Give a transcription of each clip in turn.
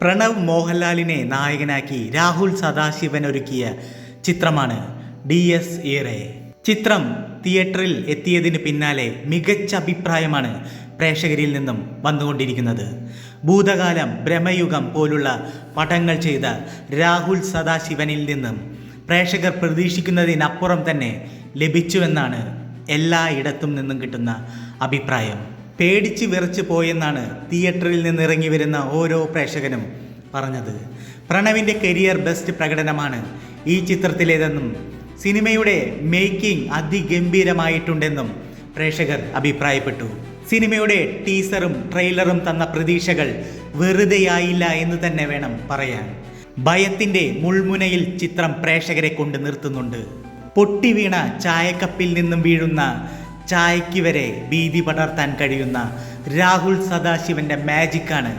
പ്രണവ് മോഹൻലാലിനെ നായകനാക്കി രാഹുൽ സദാശിവൻ ഒരുക്കിയ ചിത്രമാണ് ഡി എസ് ഈറെ ചിത്രം തിയേറ്ററിൽ എത്തിയതിന് പിന്നാലെ മികച്ച അഭിപ്രായമാണ് പ്രേക്ഷകരിൽ നിന്നും വന്നുകൊണ്ടിരിക്കുന്നത്. ഭൂതകാലം ബ്രഹ്മയുഗം പോലുള്ള പടങ്ങൾ ചെയ്ത രാഹുൽ സദാശിവനിൽ നിന്നും പ്രേക്ഷകർ പ്രതീക്ഷിക്കുന്നതിനപ്പുറം തന്നെ ലഭിച്ചുവെന്നാണ് എല്ലായിടത്തും നിന്നും കിട്ടുന്ന അഭിപ്രായം. പേടിച്ച് വിറച്ച് പോയെന്നാണ് തിയേറ്ററിൽ നിന്ന് ഇറങ്ങി വരുന്ന ഓരോ പ്രേക്ഷകനും പറഞ്ഞത്. പ്രണവിന്റെ കരിയർ ബെസ്റ്റ് പ്രകടനമാണ് ഈ ചിത്രത്തിലേതെന്നും സിനിമയുടെ മേക്കിംഗ് അതിഗംഭീരമായിട്ടുണ്ടെന്നും പ്രേക്ഷകർ അഭിപ്രായപ്പെട്ടു. സിനിമയുടെ ടീസറും ട്രെയിലറും തന്ന പ്രതീക്ഷകൾ വെറുതെയായില്ല എന്ന് തന്നെ വേണം പറയാൻ. ഭയത്തിന്റെ മുൾമുനയിൽ ചിത്രം പ്രേക്ഷകരെ കൊണ്ട് നിർത്തുന്നുണ്ട്. പൊട്ടിവീണ ചായക്കപ്പിൽ നിന്നും വീഴുന്ന ചായയ്ക്ക് വരെ ഭീതി പടർത്താൻ കഴിയുന്ന രാഹുൽ സദാശിവന്റെ മാജിക്കാണ്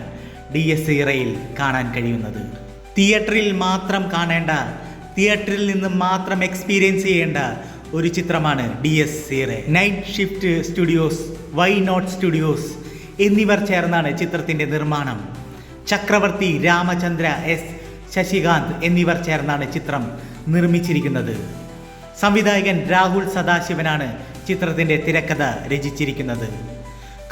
ഡി എസ് ഇറയിൽ കാണാൻ കഴിയുന്നത്. തിയേറ്ററിൽ മാത്രം കാണേണ്ട തിയേറ്ററിൽ നിന്ന് മാത്രം എക്സ്പീരിയൻസ് ചെയ്യേണ്ട ഒരു ചിത്രമാണ് D S സീറെ night shift studios Y not studios എന്നിവർ ചേർന്നാണ് ചിത്രത്തിന്റെ നിർമ്മാണം. ചക്രവർത്തി രാമചന്ദ്ര എസ് ശശികാന്ത് എന്നിവർ ചേർന്നാണ് ചിത്രം നിർമ്മിച്ചിരിക്കുന്നത്. സംവിധായകൻ രാഹുൽ സദാശിവനാണ് ചിത്രത്തിന്റെ തിരക്കഥ രചിച്ചിരിക്കുന്നത്.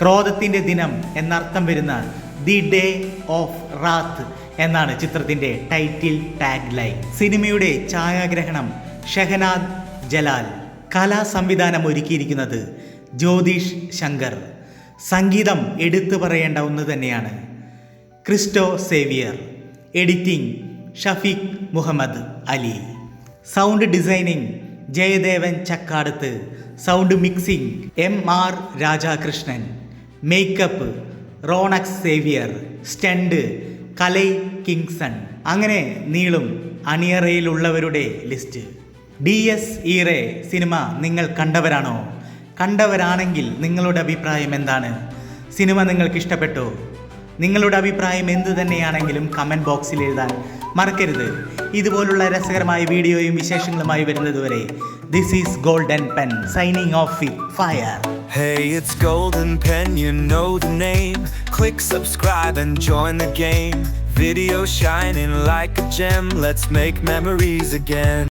ക്രോധത്തിന്റെ ദിനം എന്നർത്ഥം വരുന്ന ദി ഡേ ഓഫ് റാത്ത് എന്നാണ് ചിത്രത്തിന്റെ ടൈറ്റിൽ ടാഗ് ലൈൻ സിനിമയുടെ ഛായാഗ്രഹണം ഷെഹനാദ് ജലാൽ. കലാ സംവിധാനം ഒരുക്കിയിരിക്കുന്നത് ജ്യോതിഷ് ശങ്കർ. സംഗീതം എടുത്തു പറയേണ്ട ഒന്ന് തന്നെയാണ്. Christo Xavier. Editing Shafeeq Muhammad Ali. Sound designing Jayadevan Chakkadath. Sound mixing M R Rajakrishnan. Makeup Ronex Xavier. Stunt Kalai Kingson. അങ്ങനെ നീളും അണിയറയിലുള്ളവരുടെ list. Dies Irae cinema നിങ്ങൾ കണ്ടവരാണോ? കണ്ടവരാണെങ്കിൽ നിങ്ങളുടെ അഭിപ്രായം എന്താണ്? സിനിമ നിങ്ങൾക്ക് ഇഷ്ടപ്പെട്ടോ നിങ്ങളുടെ അഭിപ്രായം എന്തു തന്നെയാണെങ്കിലും കമന്റ് ബോക്സിൽ എഴുതാൻ മറക്കരുത് ഇതുപോലുള്ള രസകരമായ വീഡിയോയും വിശേഷങ്ങളുമായി വരുന്നതുവരെ this is Golden Pen signing off with fire Hey, it's Golden Pen, you know the name. Click subscribe and join the game. Video shining like a gem, let's make memories again.